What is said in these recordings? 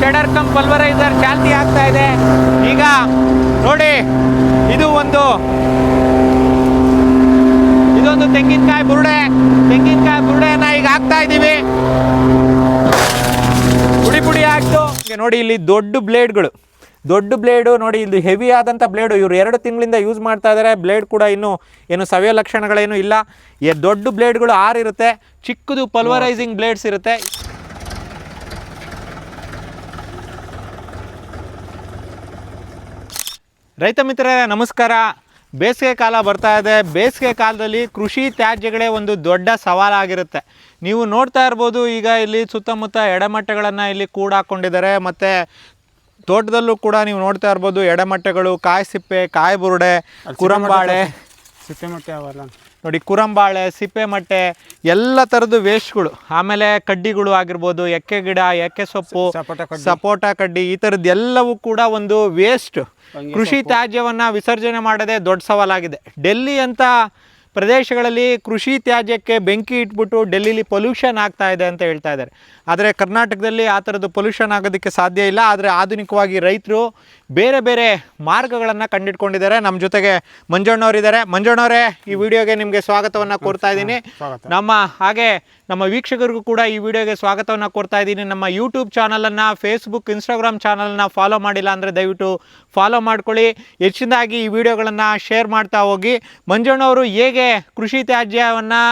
Shredder come pulveriser ಚಾಲ್ತಿ ಆಗ್ತಾ ಇದೆ. ಈಗ ನೋಡಿ, ಇದು ಒಂದು ಇದೊಂದು ತೆಂಗಿನಕಾಯಿ ಬುರುಡೆ. ತೆಂಗಿನಕಾಯಿ ಬುರುಡೆಯನ್ನ ಈಗ ಹಾಕ್ತಾ ಇದ್ದೀವಿ. ಪುಡಿ ಪುಡಿ ಆಯ್ತು. ನೋಡಿ, ಇಲ್ಲಿ ದೊಡ್ಡ ಬ್ಲೇಡ್ಗಳು. ದೊಡ್ಡ ಬ್ಲೇಡು, ನೋಡಿ, ಇಲ್ಲಿ ಹೆವಿ ಆದಂಥ ಬ್ಲೇಡು. ಇವರು ಎರಡು ತಿಂಗಳಿಂದ ಯೂಸ್ ಮಾಡ್ತಾ ಇದ್ದಾರೆ ಬ್ಲೇಡ್ ಕೂಡ ಇನ್ನೂ, ಏನು ಸವೆಯ ಲಕ್ಷಣಗಳೇನು ಇಲ್ಲ. ದೊಡ್ಡ ಬ್ಲೇಡ್ಗಳು ಆರಿರುತ್ತೆ. ಚಿಕ್ಕದು ಪಲ್ವರೈಸಿಂಗ್ ಬ್ಲೇಡ್ಸ್ ಇರುತ್ತೆ. ರೈತ ಮಿತ್ರರೇ ನಮಸ್ಕಾರ. ಬೇಸಿಗೆ ಕಾಲ ಬರ್ತಾ ಇದೆ. ಬೇಸಿಗೆ ಕಾಲದಲ್ಲಿ ಕೃಷಿ ತ್ಯಾಜ್ಯಗಳೇ ಒಂದು ದೊಡ್ಡ ಸವಾಲಾಗಿರುತ್ತೆ. ನೀವು ನೋಡ್ತಾ ಇರ್ಬೋದು ಈಗ ಇಲ್ಲಿ ಸುತ್ತಮುತ್ತ ಎಡಮಟ್ಟೆಗಳನ್ನು ಇಲ್ಲಿ ಕೂಡ ಹಾಕ್ಕೊಂಡಿದ್ದಾರೆ ಮತ್ತು ತೋಟದಲ್ಲೂ ಕೂಡ ನೀವು ನೋಡ್ತಾ ಇರ್ಬೋದು ಎಡಮಟ್ಟೆಗಳು ಕಾಯಿ ಸಿಪ್ಪೆ ಕಾಯಿ ಬುರುಡೆ ಕುರಂಬಾಳೆ. ಸಿಪ್ಪೆ ಮೊಟ್ಟೆ ಅವೆಲ್ಲ ನೋಡಿ ಕುರಂಬಾಳೆ ಸಿಪ್ಪೆ ಮಟ್ಟೆ ಎಲ್ಲ ಥರದ್ದು ವೇಸ್ಟ್ಗಳು ಆಮೇಲೆ ಕಡ್ಡಿಗಳು ಆಗಿರ್ಬೋದು ಎಕ್ಕೆ ಗಿಡ ಎಕ್ಕೆ ಸೊಪ್ಪು ಸಪೋಟ ಕಡ್ಡಿ. ಈ ಥರದ್ದು ಎಲ್ಲವೂ ಕೂಡ ಒಂದು ವೇಸ್ಟ್. ಕೃಷಿ ತ್ಯಾಜ್ಯವನ್ನು ವಿಸರ್ಜನೆ ಮಾಡೋದೇ ದೊಡ್ಡ ಸವಾಲಾಗಿದೆ. ಡೆಲ್ಲಿ ಅಂತ ಪ್ರದೇಶಗಳಲ್ಲಿ ಕೃಷಿ ತ್ಯಾಜ್ಯಕ್ಕೆ ಬೆಂಕಿ ಇಟ್ಬಿಟ್ಟು ಡೆಲ್ಲಿಲಿ ಪೊಲ್ಯೂಷನ್ ಆಗ್ತಾ ಇದೆ ಅಂತ ಹೇಳ್ತಾ ಇದ್ದಾರೆ. ಆದರೆ ಕರ್ನಾಟಕದಲ್ಲಿ ಆ ಥರದ್ದು ಪೊಲ್ಯೂಷನ್ ಆಗೋದಕ್ಕೆ ಸಾಧ್ಯ ಇಲ್ಲ. ಆದರೆ ಆಧುನಿಕವಾಗಿ ರೈತರು ಬೇರೆ ಬೇರೆ ಮಾರ್ಗಗಳನ್ನು ಕಂಡಿಟ್ಕೊಂಡಿದ್ದಾರೆ. ನಮ್ಮ ಜೊತೆಗೆ ಮಂಜಣ್ಣವರಿದ್ದಾರೆ. ಮಂಜಣ್ಣವರೇ ಈ ವಿಡಿಯೋಗೆ ನಿಮಗೆ ಸ್ವಾಗತವನ್ನು ಕೋರ್ತಾ ಇದ್ದೀನಿ. ನಮ್ಮ ಹಾಗೆ ನಮ್ಮ ವೀಕ್ಷಕರಿಗೂ ಕೂಡ ಈ ವಿಡಿಯೋಗೆ ಸ್ವಾಗತವನ್ನು ಕೋರ್ತಾ ಇದ್ದೀನಿ. ನಮ್ಮ ಯೂಟ್ಯೂಬ್ ಚಾನಲನ್ನು ಫೇಸ್ಬುಕ್ ಇನ್ಸ್ಟಾಗ್ರಾಮ್ ಚಾನಲನ್ನು ಫಾಲೋ ಮಾಡಿಲ್ಲ ಅಂದರೆ ದಯವಿಟ್ಟು ಫಾಲೋ ಮಾಡ್ಕೊಳ್ಳಿ. ಹೆಚ್ಚಿನದಾಗಿ ಈ ವಿಡಿಯೋಗಳನ್ನು ಶೇರ್ ಮಾಡ್ತಾ ಹೋಗಿ. ಮಂಜಣ್ಣವರು ಹೇಗೆ ಕೃಷಿ ತ್ಯಾಜ್ಯವನ್ನು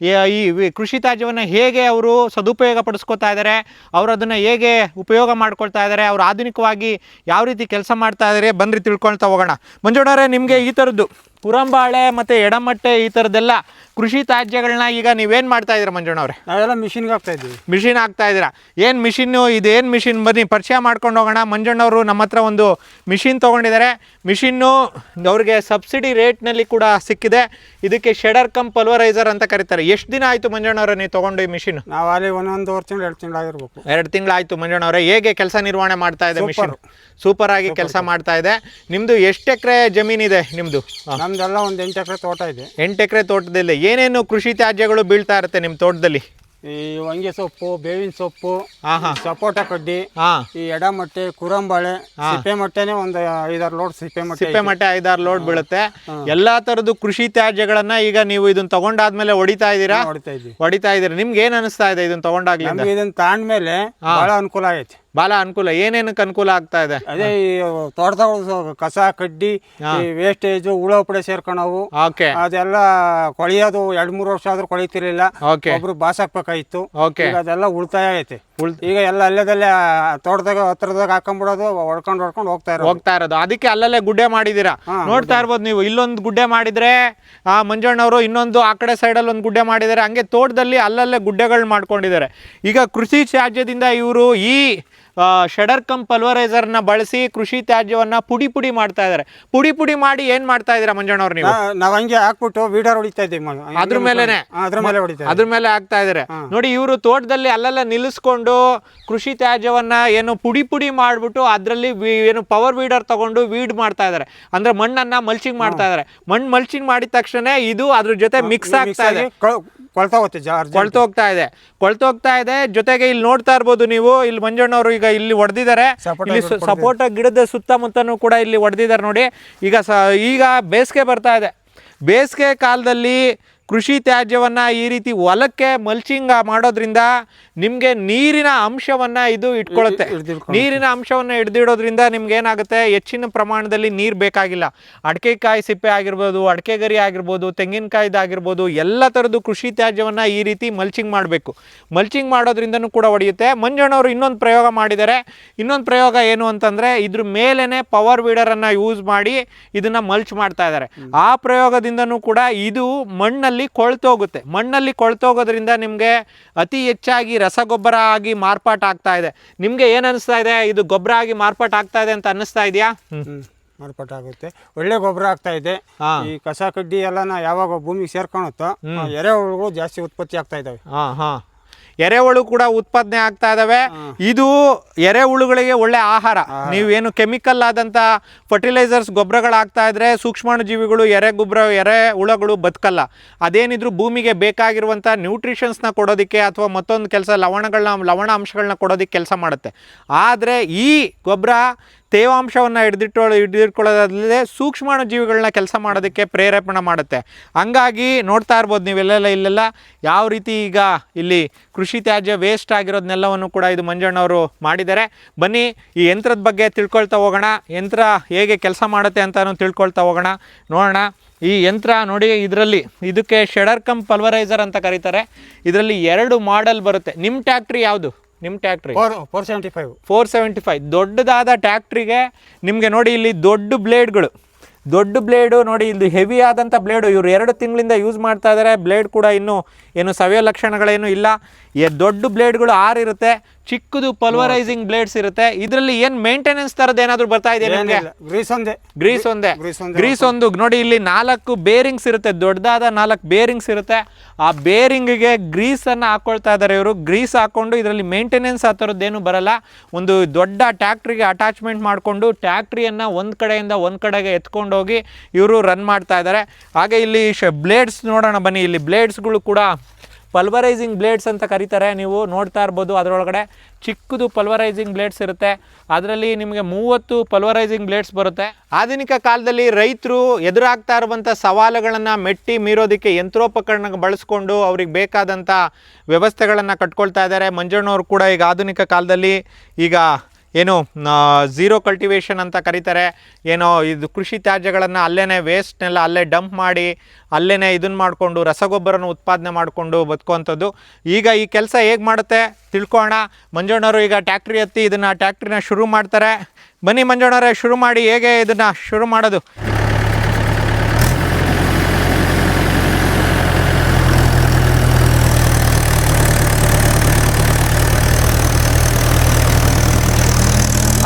ಈ ಕೃಷಿ ತ್ಯಾಜ್ಯವನ್ನು ಹೇಗೆ ಅವರು ಸದುಪಯೋಗ ಪಡಿಸ್ಕೊತಾ ಇದ್ದಾರೆ ಅವರು ಅದನ್ನು ಹೇಗೆ ಉಪಯೋಗ ಮಾಡ್ಕೊಳ್ತಾ ಇದ್ದಾರೆ ಅವರು ಆಧುನಿಕವಾಗಿ ಯಾವ ರೀತಿ ಕೆಲಸ ಮಾಡ್ತಾ ಇದ್ದಾರೆ ಬಂದ್ರಿ ತಿಳ್ಕೊಳ್ತಾ ಹೋಗೋಣ. ಮಂಜುಣ್ಣವರೇ ನಿಮಗೆ ಈ ಥರದ್ದು ಕುರಂಬಾಳೆ ಮತ್ತು ಎಡಮಟ್ಟೆ ಈ ಥರದ್ದೆಲ್ಲ ಕೃಷಿ ತ್ಯಾಜ್ಯಗಳನ್ನ ಈಗ ನೀವೇನು ಮಾಡ್ತಾ ಇದ್ದೀರಾ ಮಂಜಣ್ಣವ್ರೆ ನಾವೆಲ್ಲ ಮಿಷಿನ್ಗೆ ಹಾಕ್ತಾ ಇದ್ದೀವಿ. ಮಿಷಿನ್ ಹಾಕ್ತಾ ಇದ್ದೀರಾ? ಏನು ಮಿಷಿನ್ನು ಇದೇನು ಮಿಷಿನ್ ಬನ್ನಿ ಪರಿಚಯ ಮಾಡ್ಕೊಂಡು ಹೋಗೋಣ. ಮಂಜಣ್ಣವರು ನಮ್ಮ ಹತ್ರ ಒಂದು ಮಿಷಿನ್ ತೊಗೊಂಡಿದ್ದಾರೆ. ಮಿಷಿನ್ನು ಅವ್ರಿಗೆ ಸಬ್ಸಿಡಿ ರೇಟ್ನಲ್ಲಿ ಕೂಡ ಸಿಕ್ಕಿದೆ. ಇದಕ್ಕೆ ಶೆಡರ್ ಕಮ್ ಪಲ್ವರೈಸರ್ ಅಂತ ಕರೀತಾರೆ. ಎಷ್ಟು ದಿನ ಆಯಿತು ಮಂಜಣ್ಣವ್ರೆ ನೀವು ತೊಗೊಂಡು ಈ ಮಿಷಿನ್ ನಾವು ಅಲ್ಲಿ ಒಂದೊಂದುವರೆ ವರ್ಷ ಎರಡು ತಿಂಗಳು ಆಗಿರ್ಬೇಕು. ಎರಡು ತಿಂಗಳಾಯಿತು ಮಂಜಣ್ಣವ್ರೆ ಹೇಗೆ ಕೆಲಸ ನಿರ್ವಹಣೆ ಮಾಡ್ತಾ ಇದೆ ಮಿಷಿನ್ ಸೂಪರ್ ಆಗಿ ಕೆಲಸ ಮಾಡ್ತಾ ಇದೆ. ನಿಮ್ಮದು ಎಷ್ಟು ಎಕರೆ ಜಮೀನಿದೆ ನಿಮ್ಮದು ನಮ್ದೆಲ್ಲ ಒಂದು ಎಂಟು ಎಕರೆ ತೋಟ ಇದೆ. ಎಂಟು ಎಕರೆ ತೋಟದಲ್ಲಿ ಏನೇನು ಕೃಷಿ ತ್ಯಾಜ್ಯಗಳು ಬೀಳ್ತಾ ಇರುತ್ತೆ ನಿಮ್ಮ ತೋಟದಲ್ಲಿ? ಈ ಹೊಂಗೆ ಸೊಪ್ಪು ಬೇವಿನ ಸೊಪ್ಪು ಸಪೋಟ ಕಡ್ಡಿ ಈ ಎಡಮಟ್ಟೆ ಕುರಂಬಾಳೆ ಸಿಪ್ಪೆ ಮಟ್ಟೆನೆ ಒಂದು ಐದಾರು ಲೋಡ್ ಸಿಪ್ಪೆ ಮಟ್ಟೆ ಸಿಪ್ಪೆ ಮಟ್ಟೆ ಐದಾರು ಲೋಡ್ ಬೀಳುತ್ತೆ. ಎಲ್ಲಾ ತರದ್ದು ಕೃಷಿ ತ್ಯಾಜ್ಯಗಳನ್ನ ಈಗ ನೀವು ಇದನ್ನ ತಗೊಂಡಾದ್ಮೇಲೆ ಹೊಡಿತಾ ಇದೀರಾ ಹೊಡಿತಾ ಇದ್ದೀರಾ? ನಿಮ್ಗೆ ಏನ್ ಅನಿಸ್ತಾ ಇದೆ ಇದನ್ನ ತಗೊಂಡಾಗ್ಲಿ ಇದನ್ನ ತಾಂಡ್ಮೇಲೆ ಬಹಳ ಅನುಕೂಲ ಆಗೈತೆ. ಬಾಲ ಅನುಕೂಲ ಏನೇನಕ್ಕೆ ಅನುಕೂಲ ಆಗ್ತಾ ಇದೆ? ಅದೇ ಈ ಕಸ ಕಡ್ಡಿ ಈ ವೇಸ್ಟೇಜು ಹುಳ ಪಡೆ ಸೇರ್ಕೊಳವು ಓಕೆ. ಅದೆಲ್ಲ ಕೊಳೆಯೋದು ಎರಡ್ ಮೂರು ವರ್ಷ ಆದ್ರೂ ಕೊಳಿತಿರ್ಲಿಲ್ಲ. ಒಬ್ರು ಬಾಸಾಕ್ಬೇಕಾಗಿತ್ತು ಓಕೆ. ಈಗ ಅದೆಲ್ಲ ಉಳಿತಾಯ ಐತೆ. ಈಗ ಎಲ್ಲ ಅಲ್ಲೇದಲ್ಲೇ ತೋಟದಾಗ ಹತ್ರದಾಗ ಹಾಕೊಂಡ್ಬಿಡೋದು ಹೊಡ್ಕೊಂಡು ಹೊಡ್ಕೊಂಡು ಹೋಗ್ತಾ ಇರೋದು. ಹೋಗ್ತಾ ಇರೋದು. ಅದಕ್ಕೆ ಅಲ್ಲಲ್ಲೇ ಗುಡ್ಡೆ ಮಾಡಿದೀರಾ? ನೋಡ್ತಾ ಇರ್ಬೋದು ನೀವು ಇಲ್ಲೊಂದು ಗುಡ್ಡೆ ಮಾಡಿದ್ರೆ ಆ ಮಂಜಣ್ಣವರು ಇನ್ನೊಂದು ಆ ಕಡೆ ಸೈಡಲ್ಲಿ ಒಂದು ಗುಡ್ಡೆ ಮಾಡಿದ್ದಾರೆ ಹಂಗೆ ತೋಟದಲ್ಲಿ ಅಲ್ಲಲ್ಲೇ ಗುಡ್ಡೆಗಳು ಮಾಡ್ಕೊಂಡಿದ್ದಾರೆ. ಈಗ ಕೃಷಿ ತ್ಯಾಜ್ಯದಿಂದ ಇವರು ಈ ಶೆಡರ್ ಕಮ್ ಪಲ್ವರೈಸರ್ನ ಬಳಸಿ ಕೃಷಿ ತ್ಯಾಜ್ಯವನ್ನ ಪುಡಿ ಪುಡಿ ಮಾಡ್ತಾ ಇದ್ದಾರೆ. ಪುಡಿ ಪುಡಿ ಮಾಡಿ ಏನ್ ಮಾಡ್ತಾ ಇದ್ದೀರಾ ಮಂಜಣ್ಣವ್ರು ನೀವು? ನಾವ್ ಹಂಗೆ ಹಾಕ್ಬಿಟ್ಟು ವೀಡರ್ ಹೊಡಿತಾ ಇದ್ದೀವಿ ಅದ್ರ ಮೇಲೆನೆ. ಅದ್ರ ಮೇಲೆ ಹೊಡಿತಾ ಅದ್ರ ಮೇಲೆ ಆಗ್ತಾ ಇದಾರೆ ನೋಡಿ ಇವರು ತೋಟದಲ್ಲಿ ಅಲ್ಲೆಲ್ಲ ನಿಲ್ಲಿಸ್ಕೊಂಡು ಕೃಷಿ ತ್ಯಾಜ್ಯವನ್ನ ಏನು ಪುಡಿ ಪುಡಿ ಮಾಡ್ಬಿಟ್ಟು ಅದರಲ್ಲಿ ಏನು ಪವರ್ ವೀಡರ್ ತಗೊಂಡು ವೀಡ್ ಮಾಡ್ತಾ ಇದಾರೆ ಅಂದ್ರೆ ಮಣ್ಣನ್ನ ಮಲ್ಚಿಂಗ್ ಮಾಡ್ತಾ ಇದಾರೆ ಮಣ್ಣು ಮಲ್ಚಿಂಗ್ ಮಾಡಿದ ತಕ್ಷಣ ಇದು ಅದ್ರ ಜೊತೆ ಮಿಕ್ಸ್ ಆಗ್ತಾ ಇದೆ. ಕೊಳ್ತೋಗ್ತಾ ಇದೆ. ಕೊಳ್ತೋಗ್ತಾ ಇದೆ. ಜೊತೆಗೆ ಇಲ್ಲಿ ನೋಡ್ತಾ ಇರ್ಬೋದು ನೀವು ಇಲ್ಲಿ ಮಂಜಣ್ಣವರು ಈಗ ಇಲ್ಲಿ ಹೊಡೆದಿದ್ದಾರೆ ಇಲ್ಲಿ ಸಪೋಟ ಗಿಡದ ಸುತ್ತಮುತ್ತನೂ ಕೂಡ ಇಲ್ಲಿ ಹೊಡೆದಿದ್ದಾರೆ ನೋಡಿ. ಈಗ ಸ ಈಗ ಬೇಸಿಗೆ ಬರ್ತಾ ಇದೆ. ಬೇಸಿಗೆ ಕಾಲದಲ್ಲಿ ಕೃಷಿ ತ್ಯಾಜ್ಯವನ್ನು ಈ ರೀತಿ ಹೊಲಕ್ಕೆ ಮಲ್ಚಿಂಗ್ ಮಾಡೋದ್ರಿಂದ ನಿಮಗೆ ನೀರಿನ ಅಂಶವನ್ನು ಇದು ಇಟ್ಕೊಳ್ಳುತ್ತೆ ನೀರಿನ ಅಂಶವನ್ನು ಹಿಡಿದಿಡೋದ್ರಿಂದ ನಿಮ್ಗೆ ಏನಾಗುತ್ತೆ ಹೆಚ್ಚಿನ ಪ್ರಮಾಣದಲ್ಲಿ ನೀರು ಬೇಕಾಗಿಲ್ಲ. ಅಡಿಕೆಕಾಯಿ ಸಿಪ್ಪೆ ಆಗಿರ್ಬೋದು ಅಡಕೆ ಗರಿ ಆಗಿರ್ಬೋದು ತೆಂಗಿನಕಾಯ್ದಾಗಿರ್ಬೋದು ಎಲ್ಲ ಥರದ್ದು ಕೃಷಿ ತ್ಯಾಜ್ಯವನ್ನು ಈ ರೀತಿ ಮಲ್ಚಿಂಗ್ ಮಾಡಬೇಕು. ಮಲ್ಚಿಂಗ್ ಮಾಡೋದ್ರಿಂದನೂ ಕೂಡ ಹೊಡೆಯುತ್ತೆ ಮಂಜಣ್ಣವರು ಇನ್ನೊಂದು ಪ್ರಯೋಗ ಮಾಡಿದ್ದಾರೆ. ಇನ್ನೊಂದು ಪ್ರಯೋಗ ಏನು ಅಂತಂದರೆ ಇದ್ರ ಮೇಲೇ ಪವರ್ ವೀಡರನ್ನು ಯೂಸ್ ಮಾಡಿ ಇದನ್ನು ಮಲ್ಚ್ ಮಾಡ್ತಾ ಇದ್ದಾರೆ. ಆ ಪ್ರಯೋಗದಿಂದನೂ ಕೂಡ ಇದು ಮಣ್ಣಲ್ಲಿ ಕೊಳ್ತೋಗುತ್ತೆ. ಮಣ್ಣಲ್ಲಿ ಕೊಳ್ತೋಗೋದ್ರಿಂದ ನಿಮಗೆ ಅತಿ ಹೆಚ್ಚಾಗಿ ರಸಗೊಬ್ಬರ ಆಗಿ ಮಾರ್ಪಾಟ ಆಗ್ತಾ ಇದೆ. ನಿಮಗೆ ಏನು ಅನಿಸ್ತಾ ಇದೆ? ಇದು ಗೊಬ್ಬರ ಆಗಿ ಮಾರ್ಪಾಟ ಆಗ್ತಾ ಇದೆ ಅಂತ ಅನ್ನಿಸ್ತಾ ಇದೆಯಾ? ಮಾರ್ಪಾಟ ಆಗುತ್ತೆ. ಒಳ್ಳೆ ಗೊಬ್ಬರ ಆಗ್ತಾ ಇದೆ. ಈ ಕಸ ಕಡ್ಡಿ ಎಲ್ಲನ ಯಾವಾಗ ಭೂಮಿಗೆ ಸೇರ್ಕೊಳುತ್ತೋ ಎರೆಹುಳುಗಳು ಜಾಸ್ತಿ ಉತ್ಪತ್ತಿ ಆಗ್ತಾ ಇದಾವೆ. ಹಾಂ ಹಾಂ. ಎರೆಹುಳು ಕೂಡ ಉತ್ಪಾದನೆ ಆಗ್ತಾ ಇದಾವೆ. ಇದು ಎರೆಹುಳುಗಳಿಗೆ ಒಳ್ಳೆ ಆಹಾರ. ನೀವೇನು ಕೆಮಿಕಲ್ ಆದಂತ ಫರ್ಟಿಲೈಸರ್ಸ್ ಗೊಬ್ಬರಗಳಾಗ್ತಾ ಇದ್ರೆ ಸೂಕ್ಷ್ಮಾಣು ಜೀವಿಗಳು ಎರೆ ಗೊಬ್ಬರ ಎರೆ ಹುಳಗಳು ಬದುಕಲ್ಲ. ಅದೇನಿದ್ರು ಭೂಮಿಗೆ ಬೇಕಾಗಿರುವಂಥ ನ್ಯೂಟ್ರಿಷನ್ಸ್ನ ಕೊಡೋದಕ್ಕೆ ಅಥವಾ ಮತ್ತೊಂದು ಕೆಲಸ ಲವಣಗಳನ್ನ ಲವಣ ಅಂಶಗಳನ್ನ ಕೊಡೋದಕ್ಕೆ ಕೆಲಸ ಮಾಡುತ್ತೆ. ಆದರೆ ಈ ಗೊಬ್ಬರ ತೇವಾಂಶವನ್ನು ಹಿಡಿದಿಟ್ಟು ಹಿಡಿದಿಟ್ಕೊಳ್ಳೋದಲ್ಲದೆ ಸೂಕ್ಷ್ಮಾಣು ಜೀವಿಗಳನ್ನ ಕೆಲಸ ಮಾಡೋದಕ್ಕೆ ಪ್ರೇರೇಪಣೆ ಮಾಡುತ್ತೆ. ಹಂಗಾಗಿ ನೋಡ್ತಾ ಇರ್ಬೋದು ನೀವೆಲ್ಲೆಲ್ಲ ಇಲ್ಲೆಲ್ಲ ಯಾವ ರೀತಿ ಈಗ ಇಲ್ಲಿ ಕೃಷಿ ತ್ಯಾಜ್ಯ ವೇಸ್ಟ್ ಆಗಿರೋದನ್ನೆಲ್ಲವನ್ನು ಕೂಡ ಇದು ಮಂಜಣ್ಣವರು ಮಾಡಿದ್ದಾರೆ. ಬನ್ನಿ, ಈ ಯಂತ್ರದ ಬಗ್ಗೆ ತಿಳ್ಕೊಳ್ತಾ ಹೋಗೋಣ. ಯಂತ್ರ ಹೇಗೆ ಕೆಲಸ ಮಾಡುತ್ತೆ ಅಂತಲೂ ತಿಳ್ಕೊಳ್ತಾ ಹೋಗೋಣ. ನೋಡೋಣ. ಈ ಯಂತ್ರ ನೋಡಿ, ಇದರಲ್ಲಿ ಇದಕ್ಕೆ ಶೆಡರ್ ಕಮ್ ಪಲ್ವರೈಸರ್ ಅಂತ ಕರೀತಾರೆ. ಇದರಲ್ಲಿ ಎರಡು ಮಾಡೆಲ್ ಬರುತ್ತೆ. ನಿಮ್ಮ ಟ್ಯಾಕ್ಟ್ರಿ ಯಾವುದು? ನಿಮ್ಮ tractor? Four four seventy five four seventy five ದೊಡ್ಡದಾದ ಟ್ಯಾಕ್ಟ್ರಿಗೆ ನಿಮಗೆ ನೋಡಿ ಇಲ್ಲಿ ದೊಡ್ಡ ಬ್ಲೇಡ್ಗಳು. ದೊಡ್ಡ ಬ್ಲೇಡು ನೋಡಿ ಇಲ್ಲಿ ಹೆವಿ ಆದಂಥ ಬ್ಲೇಡು. ಇವರು ಎರಡು ತಿಂಗಳಿಂದ ಯೂಸ್ ಮಾಡ್ತಾ ಇದ್ದಾರೆ ಬ್ಲೇಡ್ ಕೂಡ ಇನ್ನೂ ಏನು ಸವೆಯ ಲಕ್ಷಣಗಳೇನು ಇಲ್ಲ. ಎ- ದೊಡ್ಡ ಬ್ಲೇಡ್ಗಳು ಆರು ಇರುತ್ತೆ ಚಿಕ್ಕದು ಪಲ್ವರೈಸಿಂಗ್ ಬ್ಲೇಡ್ಸ್ ಇರುತ್ತೆ. ಇದರಲ್ಲಿ ಏನು ಮೇಂಟೆನೆನ್ಸ್ ತರದ ಏನಾದರೂ ಬರ್ತಾ ಇದೆ ನಿಮಗೆ? ಗ್ರೀಸ್ ಒಂದೇ. ಗ್ರೀಸ್ ಒಂದೇ. ಗ್ರೀಸ್ ಒಂದು ನೋಡಿ ಇಲ್ಲಿ ನಾಲ್ಕು ಬೇರಿಂಗ್ಸ್ ಇರುತ್ತೆ. ದೊಡ್ಡದಾದ ನಾಲ್ಕು ಬೇರಿಂಗ್ಸ್ ಇರುತ್ತೆ. ಆ ಬೇರಿಂಗ್ಗೆ ಗ್ರೀಸ್ ಅನ್ನ ಹಾಕೊಳ್ತಾ ಇದ್ದಾರೆ ಇವರು. ಗ್ರೀಸ್ ಹಾಕೊಂಡು ಇದರಲ್ಲಿ ಮೇಂಟೆನೆನ್ಸ್ ಆ ಥರದ್ದೇನು ಬರಲ್ಲ. ಒಂದು ದೊಡ್ಡ ಟ್ಯಾಕ್ಟ್ರಿಗೆ ಅಟ್ಯಾಚ್ಮೆಂಟ್ ಮಾಡಿಕೊಂಡು ಟ್ಯಾಕ್ಟ್ರಿಯನ್ನು ಒಂದು ಕಡೆಯಿಂದ ಒಂದು ಕಡೆಗೆ ಎತ್ಕೊಂಡು ಹೋಗಿ ಇವರು ರನ್ ಮಾಡ್ತಾ ಇದ್ದಾರೆ ಹಾಗೆ ಇಲ್ಲಿ ಬ್ಲೇಡ್ಸ್ ನೋಡೋಣ ಬನ್ನಿ. ಇಲ್ಲಿ ಬ್ಲೇಡ್ಸ್ಗಳು ಕೂಡ ಪಲ್ವರೈಸಿಂಗ್ ಬ್ಲೇಡ್ಸ್ ಅಂತ ಕರೀತಾರೆ. ನೀವು ನೋಡ್ತಾ ಇರ್ಬೋದು ಅದರೊಳಗಡೆ ಚಿಕ್ಕದು ಪಲ್ವರೈಸಿಂಗ್ ಬ್ಲೇಡ್ಸ್ ಇರುತ್ತೆ. ಅದರಲ್ಲಿ ನಿಮಗೆ ಮೂವತ್ತು ಪಲ್ವರೈಸಿಂಗ್ ಬ್ಲೇಡ್ಸ್ ಬರುತ್ತೆ. ಆಧುನಿಕ ಕಾಲದಲ್ಲಿ ರೈತರು ಎದುರಾಗ್ತಾ ಇರುವಂಥ ಸವಾಲುಗಳನ್ನು ಮೆಟ್ಟಿ ಮೀರೋದಕ್ಕೆ ಯಂತ್ರೋಪಕರಣ ಬಳಸ್ಕೊಂಡು ಅವ್ರಿಗೆ ಬೇಕಾದಂಥ ವ್ಯವಸ್ಥೆಗಳನ್ನು ಕಟ್ಕೊಳ್ತಾ ಇದ್ದಾರೆ. ಮಂಜಣ್ಣವರು ಕೂಡ ಈಗ ಆಧುನಿಕ ಕಾಲದಲ್ಲಿ ಈಗ ಏನು ಝೀರೋ ಕಲ್ಟಿವೇಷನ್ ಅಂತ ಕರೀತಾರೆ. ಏನೋ, ಇದು ಕೃಷಿ ತ್ಯಾಜ್ಯಗಳನ್ನು ಅಲ್ಲೇ ವೇಸ್ಟ್ನೆಲ್ಲ ಅಲ್ಲೇ ಡಂಪ್ ಮಾಡಿ ಅಲ್ಲೇ ಇದನ್ನು ಮಾಡಿಕೊಂಡು, ರಸಗೊಬ್ಬರನ ಉತ್ಪಾದನೆ ಮಾಡಿಕೊಂಡು ಬದುಕುವಂಥದ್ದು ಈಗ ಈ ಕೆಲಸ ಹೇಗೆ ಮಾಡುತ್ತೆ? ತಿಳ್ಕೋಣ ಮಂಜಣ್ಣವರು ಈಗ ಟ್ಯಾಕ್ಟ್ರಿ ಎತ್ತಿ ಇದನ್ನು ಟ್ಯಾಕ್ಟ್ರಿನ ಶುರು ಮಾಡ್ತಾರೆ. ಬನ್ನಿ ಮಂಜಣ್ಣವರೇ, ಶುರು ಮಾಡಿ ಹೇಗೆ ಇದನ್ನು ಶುರು ಮಾಡೋದು?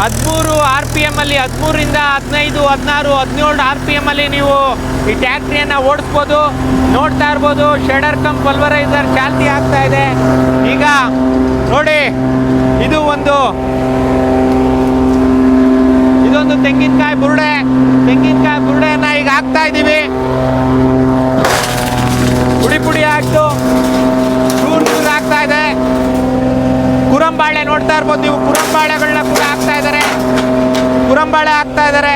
ಹದಿಮೂರು ಆರ್ ಪಿ ಎಮ್ಮಲ್ಲಿ ಹದಿಮೂರಿಂದ ಹದಿನೈದು, ಹದಿನಾರು, ಹದಿನೇಳು ಆರ್ ಪಿ ಎಮ್ಮಲ್ಲಿ ನೀವು ಈ ಟ್ಯಾಕ್ಟ್ರಿಯನ್ನು ಓಡಿಸ್ಬೋದು. ನೋಡ್ತಾ ಇರ್ಬೋದು, ಶೆಡರ್ ಕಮ್ ಪಲ್ವರೈಸರ್ ಚಾಲ್ತಿ ಆಗ್ತಾ ಇದೆ. ಈಗ ನೋಡಿ, ಇದು ಒಂದು ಇದೊಂದು ತೆಂಗಿನಕಾಯಿ ಬುರುಡೆ. ತೆಂಗಿನಕಾಯಿ ಬುರುಡೆಯನ್ನು ಈಗ ಹಾಕ್ತಾ ಇದ್ದೀವಿ. ಪುಡಿ ಪುಡಿ ಹಾಕ್ತು ಚೂರು ಚೂರು ಆಗ್ತಾ ಇದೆ ಕುರಂಬಾಳೆ ನೋಡ್ತಾ ಇರ್ಬೋದು. ನೀವು ಕುರಂಬಾಳೆಗಳನ್ನ ಕೂಡ ಹಾಕ್ತಾ ಇದ್ದಾರೆ ಕುರಂಬಾಳೆ ಹಾಕ್ತಾ ಇದ್ದಾರೆ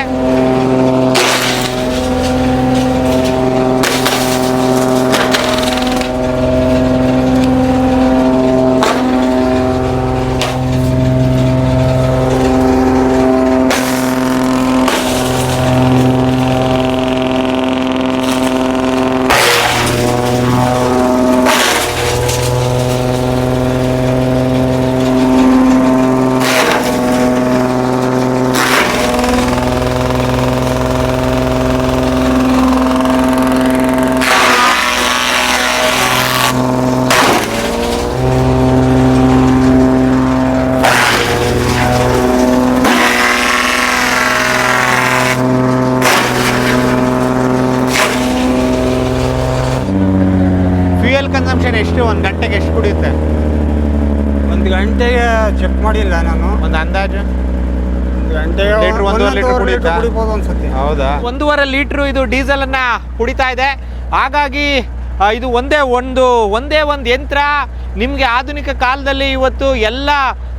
ಕನ್ಸಂಪ್ಷನ್ ಎಷ್ಟು? ಒಂದು ಗಂಟೆಗೆ ಎಷ್ಟು ಕುಡಿಯುತ್ತೆ? ಒಂದು ಗಂಟೆಗೆ ಚೆಕ್ ಮಾಡಿಲ್ಲ ನಾನು. ಒಂದು ಅಂದಾಜು? ಒಂದು ಗಂಟೆಗೆ ಲೀಟ್ರ್, ಒಂದೂವರೆ ಲೀಟ್ರ್ ಕುಡಿಯುತ್ತಾ? ಕುಡಿಬೋದು ಅನ್ಸುತ್ತೆ. ಹೌದಾ? ಒಂದೂವರೆ ಲೀಟ್ರು ಇದು ಡೀಸೆಲನ್ನು ಕುಡಿತಾ ಇದೆ. ಹಾಗಾಗಿ ಇದು ಒಂದೇ ಒಂದು ಒಂದೇ ಒಂದು ಯಂತ್ರ. ನಿಮಗೆ ಆಧುನಿಕ ಕಾಲದಲ್ಲಿ ಇವತ್ತು ಎಲ್ಲ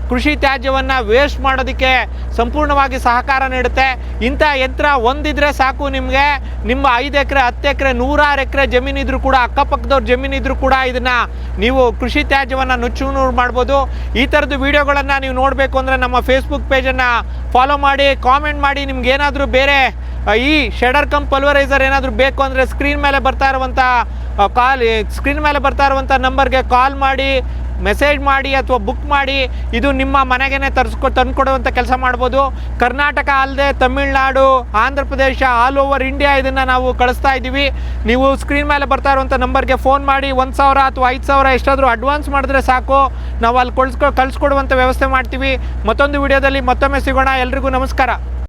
ಕೃಷಿ ತ್ಯಾಜ್ಯವನ್ನು ವೇಸ್ಟ್ ಮಾಡೋದಕ್ಕೆ ಸಂಪೂರ್ಣವಾಗಿ ಸಹಕಾರ ನೀಡುತ್ತೆ. ಇಂಥ ಯಂತ್ರ ಒಂದಿದ್ರೆ ಸಾಕು ನಿಮಗೆ. ನಿಮ್ಮ ಐದು ಎಕರೆ, ಹತ್ತು ಎಕರೆ, ನೂರಾರು ಎಕರೆ ಜಮೀನಿದ್ರು ಕೂಡ, ಅಕ್ಕಪಕ್ಕದವ್ರ ಜಮೀನಿದ್ರು ಕೂಡ ಇದನ್ನು ನೀವು ಕೃಷಿ ತ್ಯಾಜ್ಯವನ್ನು ನುಚ್ಚು ನೂರು ಮಾಡ್ಬೋದು. ಈ ಥರದ್ದು ವಿಡಿಯೋಗಳನ್ನು ನೀವು ನೋಡಬೇಕು ಅಂದರೆ ನಮ್ಮ ಫೇಸ್ಬುಕ್ ಪೇಜನ್ನು ಫಾಲೋ ಮಾಡಿ ಕಾಮೆಂಟ್ ಮಾಡಿ ನಿಮ್ಗೆ ಏನಾದರೂ ಬೇರೆ ಈ ಶೆಡರ್ ಕಮ್ ಪಲ್ವರೈಸರ್ ಏನಾದರೂ ಬೇಕು ಅಂದರೆ ಸ್ಕ್ರೀನ್ ಮೇಲೆ ಬರ್ತಾ ಇರುವಂಥ ಕಾಲ್ ಸ್ಕ್ರೀನ್ ಮೇಲೆ ಬರ್ತಾ ಇರುವಂಥ ನಂಬರ್ಗೆ ಕಾಲ್ ಮಾಡಿ ಮೆಸೇಜ್ ಮಾಡಿ ಅಥವಾ ಬುಕ್ ಮಾಡಿ, ಇದು ನಿಮ್ಮ ಮನೆಗೇ ತರಿಸ್ಕೊ ತಂದುಕೊಡುವಂಥ ಕೆಲಸ ಮಾಡ್ಬೋದು. ಕರ್ನಾಟಕ ಅಲ್ಲದೆ Tamil Nadu, Andhra Pradesh all over India ಇದನ್ನು ನಾವು ಕಳಿಸ್ತಾ ಇದ್ದೀವಿ. ನೀವು ಸ್ಕ್ರೀನ್ ಮೇಲೆ ಬರ್ತಾ ಇರುವಂಥ ನಂಬರ್ಗೆ ಫೋನ್ ಮಾಡಿ, ಒಂದು ಸಾವಿರ ಅಥವಾ ಐದು ಸಾವಿರ ಎಷ್ಟಾದರೂ ಅಡ್ವಾನ್ಸ್ ಮಾಡಿದ್ರೆ ಸಾಕು. ನಾವು ಅಲ್ಲಿ ಕಳಿಸ್ಕೊ ಕಳಿಸ್ಕೊಡುವಂಥ ವ್ಯವಸ್ಥೆ ಮಾಡ್ತೀವಿ. ಮತ್ತೊಂದು ವಿಡಿಯೋದಲ್ಲಿ ಮತ್ತೊಮ್ಮೆ ಸಿಗೋಣ. ಎಲ್ರಿಗೂ ನಮಸ್ಕಾರ.